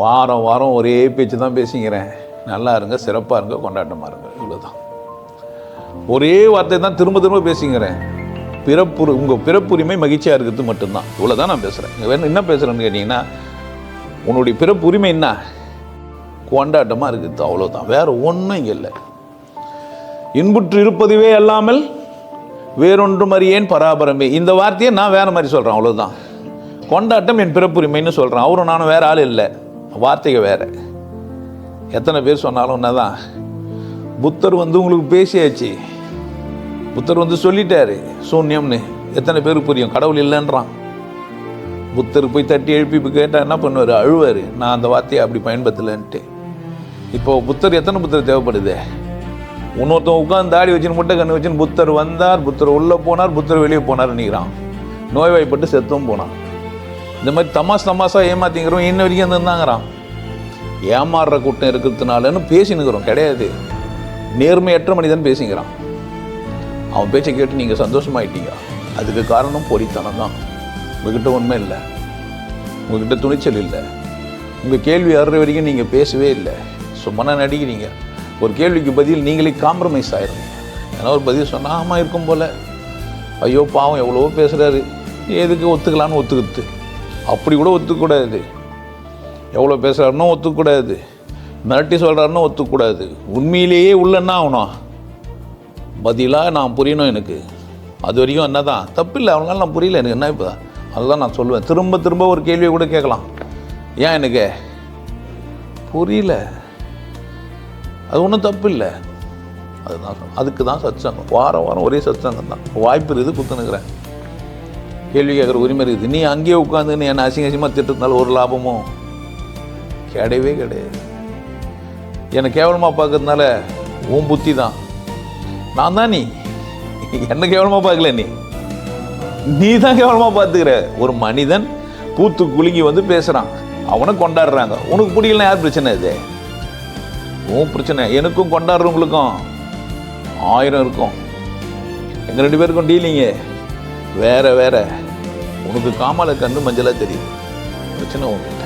வாரம் வாரம் ஒரே பேச்சு தான் பேசிக்கிறேன். நல்லா இருங்க சிறப்பாக இருங்க கொண்டாட்டமாக இருங்க. இவ்வளோதான் ஒரே வார்த்தை தான் திரும்ப திரும்ப பேசிக்கிறேன். பிறப்புரி உங்கள் பிறப்புரிமை மகிழ்ச்சியாக இருக்கிறது மட்டும்தான். இவ்வளோ தான் நான் பேசுகிறேன் வேணும் என்ன பேசுகிறேன்னு கேட்டிங்கன்னா உன்னுடைய பிறப்புரிமை என்ன? கொண்டாட்டமாக இருக்குது. அவ்வளோதான் வேறு ஒன்றும் இங்கே இல்லை. இன்புற்று இருப்பதுவே அல்லாமல் வேறொன்றும் அறியேன் பராபரமே. இந்த வார்த்தையை நான் வேறு மாதிரி சொல்கிறேன் அவ்வளோதான் கொண்டாட்டம் என் பிறப்புரிமைன்னு சொல்கிறேன் அவரும் நானும் வேறு ஆள் இல்லை. வார்த்தைகள் வேறு. எத்தனை பேர் சொன்னாலும் என்னதான் புத்தர் வந்து உங்களுக்கு பேசியாச்சு. புத்தர் வந்து சொல்லிட்டாரு சூன்யம்னு. எத்தனை பேருக்கு புரியும்? கடவுள் இல்லைன்றான். புத்தர் போய் தட்டி எழுப்பி இப்போ கேட்டால் என்ன பண்ணுவார்? அழுவார். நான் அந்த வார்த்தையை அப்படி பயன்படுத்தலைன்ட்டு. இப்போ புத்தர் எத்தனை புத்தர் தேவைப்படுது? இன்னொருத்தன் உட்காந்து தாடி வச்சுன்னு முட்டை கண்ணு வச்சுன்னு புத்தர் வந்தார் புத்தர் உள்ளே போனார் புத்தர் வெளியே போனார் நினைக்கிறான் நோய்வாய்ப்பட்டு செத்தும் போனான். இந்த மாதிரி தமாஸ் தமாசா ஏமாத்திங்கிறோம் இன்ன வரைக்கும் இருந்தாங்கிறான் ஏமாறுற கூட்டம் இருக்கிறதுனாலன்னு பேசினுக்கிறோம் கிடையாது. நேர்மையற்ற மனிதன் பேசிக்கிறான். அவன் பேச்சை கேட்டு நீங்கள் சந்தோஷமாயிட்டீங்க. அதுக்கு காரணம் பொறித்தனம் தான். உங்ககிட்ட உண்மை இல்லை. உங்ககிட்ட துணிச்சல் இல்லை. உங்கள் கேள்வி அறுற வரைக்கும் நீங்கள் பேசவே இல்லை. சும்மா நடிக்கிறீங்க. ஒரு கேள்விக்கு பதில் நீங்களே காம்ப்ரமைஸ் ஆயிடுங்க ஏன்னா ஒரு பதில் சொன்னால் ஆமாம் இருக்கும் போல். ஐயோ பாவம் எவ்வளவோ பேசுகிறாரு எதுக்கு ஒத்துக்கலான்னு ஒத்துக்குது அப்படி கூட ஒத்துக்கூடாது. எவ்வளோ பேசுகிறாருன்னா ஒத்துக்கூடாது. மிரட்டி சொல்கிறாருன்னா ஒத்துக்கூடாது. உண்மையிலேயே உள்ள என்ன ஆகணும் பதிலாக நான் புரியணும் எனக்கு. அது வரைக்கும் என்ன தான் தப்பில்லை. அவங்களால நான் புரியல எனக்கு. என்ன இப்போ? அதுதான் நான் சொல்லுவேன். திரும்ப திரும்ப ஒரு கேள்வியை கூட கேட்கலாம். ஏன் எனக்கு? புரியல. அது ஒன்றும் தப்பு இல்லை அதுதான் அதுக்கு தான் சத்சங்கம் வாரம் வாரம் ஒரே சத்சங்கம் தான். வாய்ப்பு இருக்குது குத்துனுக்குறேன். கேள்வி கேட்குற உரிமை இருக்குது. நீ அங்கேயே உட்காந்துன்னு என்னை அசிங்க அசிங்கமாக திட்டுறதுனால ஒரு லாபமும் கிடையவே கிடையாது. என்னை கேவலமாக பார்க்கறதுனால உன் புத்தி தான். நான் தான் நீ. என்ன கேவலமாக பார்க்கல நீ. நீ தான் கேவலமாக பார்த்துக்கிற. ஒரு மனிதன் பூத்து குலுங்கி வந்து பேசுகிறான் அவனை கொண்டாடுறாங்க. உனக்கு பிடிக்கலனா யார் பிரச்சனை இது? உன் பிரச்சனை. எனக்கும் கொண்டாடுறவங்களுக்கும் ஆயிரம் இருக்கும். எங்கள் ரெண்டு பேருக்கும் டீலிங்கு வேற வேற. உனக்கு காமலை கண்ணு மஞ்சளாக தெரியுது பிரச்சனை உங்ககிட்ட